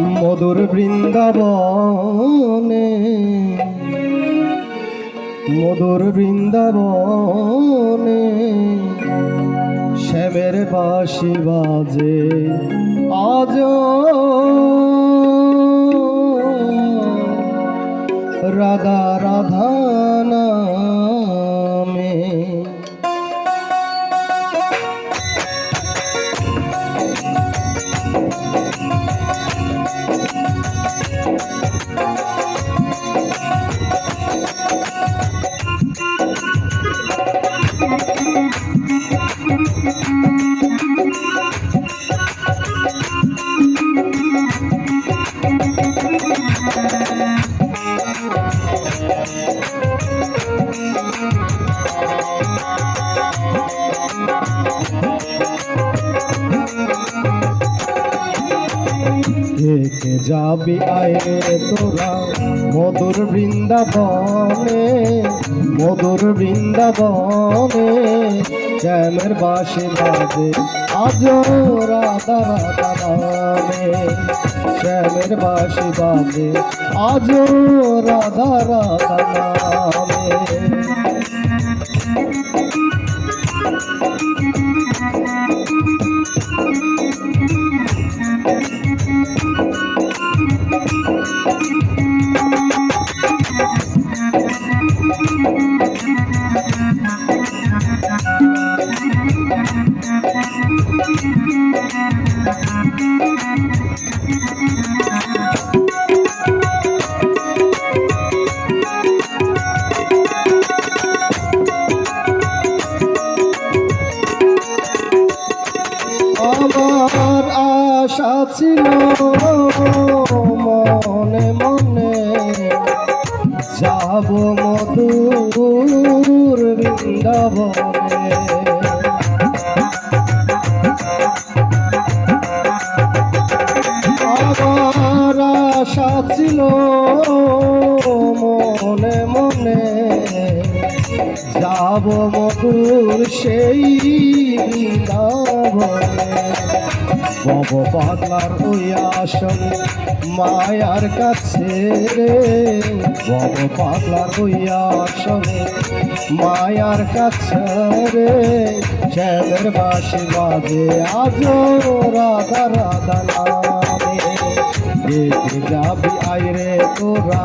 মধুর বৃন্দাবনে মধুর বৃন্দাবনে শ্যামের বাসি বাজে আজ। রাধা রাধা নামে দেখে যাবি আইরে তোরা মধুর বৃন্দাবনে মধুর বৃন্দাবনে শ্যামের বাসে বাজে আজ রাধা রাধা শ্যামের বাসে বাজে আজ রাধা রাধা আমার আশা ছিল মনে মনে যাব মধুর বৃন্দাবনে। ছিল মনে মনে যাব মধুর সেই বব পাগলার ওই আসন মায়ার কাছে বব পাগলার ওই আসন মায়ার কাছে রে। শ্যামের বাসি বাজে আজ রাধা রাধা যাবি আইরে তোরা,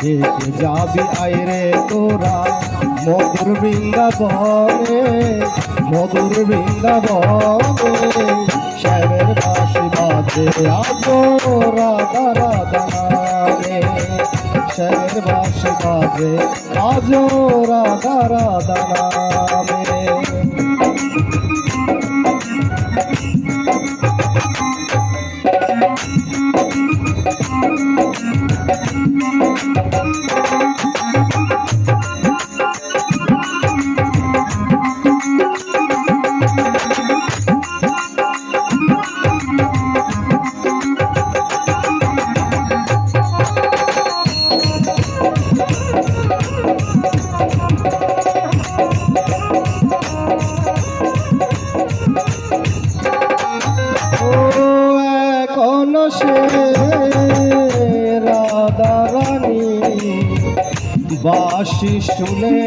দেখে যাবি আইরে তোরা। মধুর বৃন্দাবনে মধুর বৃন্দাবনে, শ্যামের বাসি বাজে আজ রাধা রাধা নামে শ্যামের বাসি বাজে আজ রাধা রাধা নামে রানী বাসি শুনে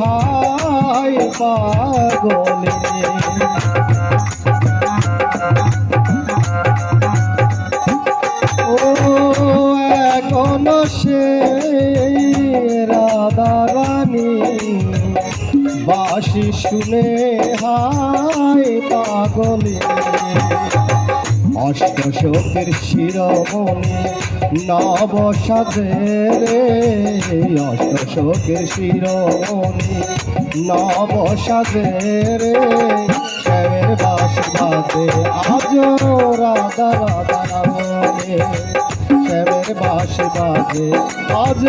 হাই পাগলে। ও এখন সে রাধা রানী বাসি শুনে হাই পাগলে। অষ্টশোকের শিরোমণি নব সাজে রে অষ্টশোকের শিরোমণি নব সাজে রে শ্যামের আজ রাধা রাধা নামে শ্যামের বাস বাজে আজ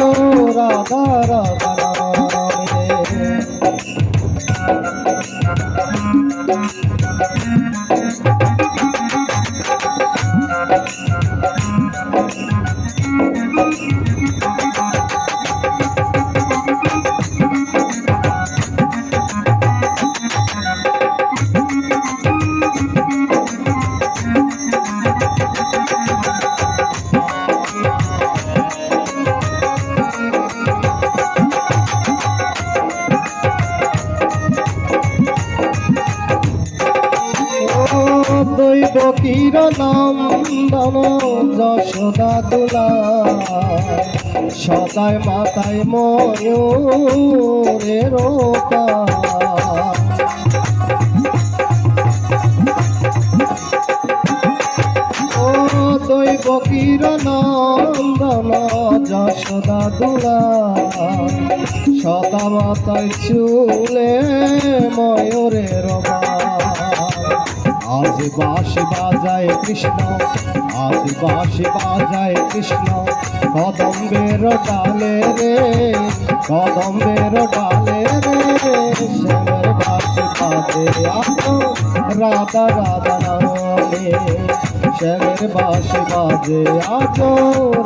রাধা রাধা নামে ফকির নন্দন যশোদা দুলা। সদায় মাতায় ময়ূরের ও দৈব নন্দন যশোদা দুলা। সদা মাতায় চুলে ময়ূরের আজ বাঁশি বাজায় কৃষ্ণ, আজ বাঁশি বাজায় কৃষ্ণ। কদম্বের ডালে রে, কদম্বের ডালে রে, শ্যামের বাঁশি বাজে রাধা রাধা নামে। শ্যামের বাঁশি বাজে আতো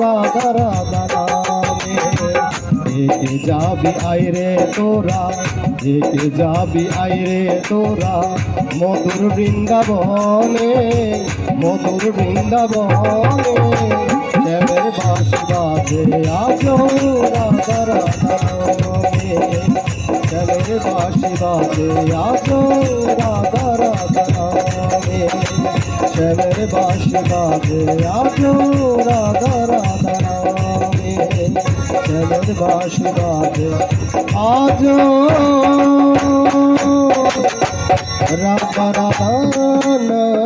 রাধা রাধা নামে। একে যাবি আইরে তোরা একে যাবি আইরে তোরা। মধুর বৃন্দাবনে মধুর বৃন্দাবনে শ্যামের বাঁশি বাজে আজো রাধা রাধা নামে শ্যামের বাজে আজো রাধা রাধা শ্যামের বাঁশি বাজে আজো রাধা রাধা শ্যামের বাঁশি আজ রাম রাধা রাধা নামে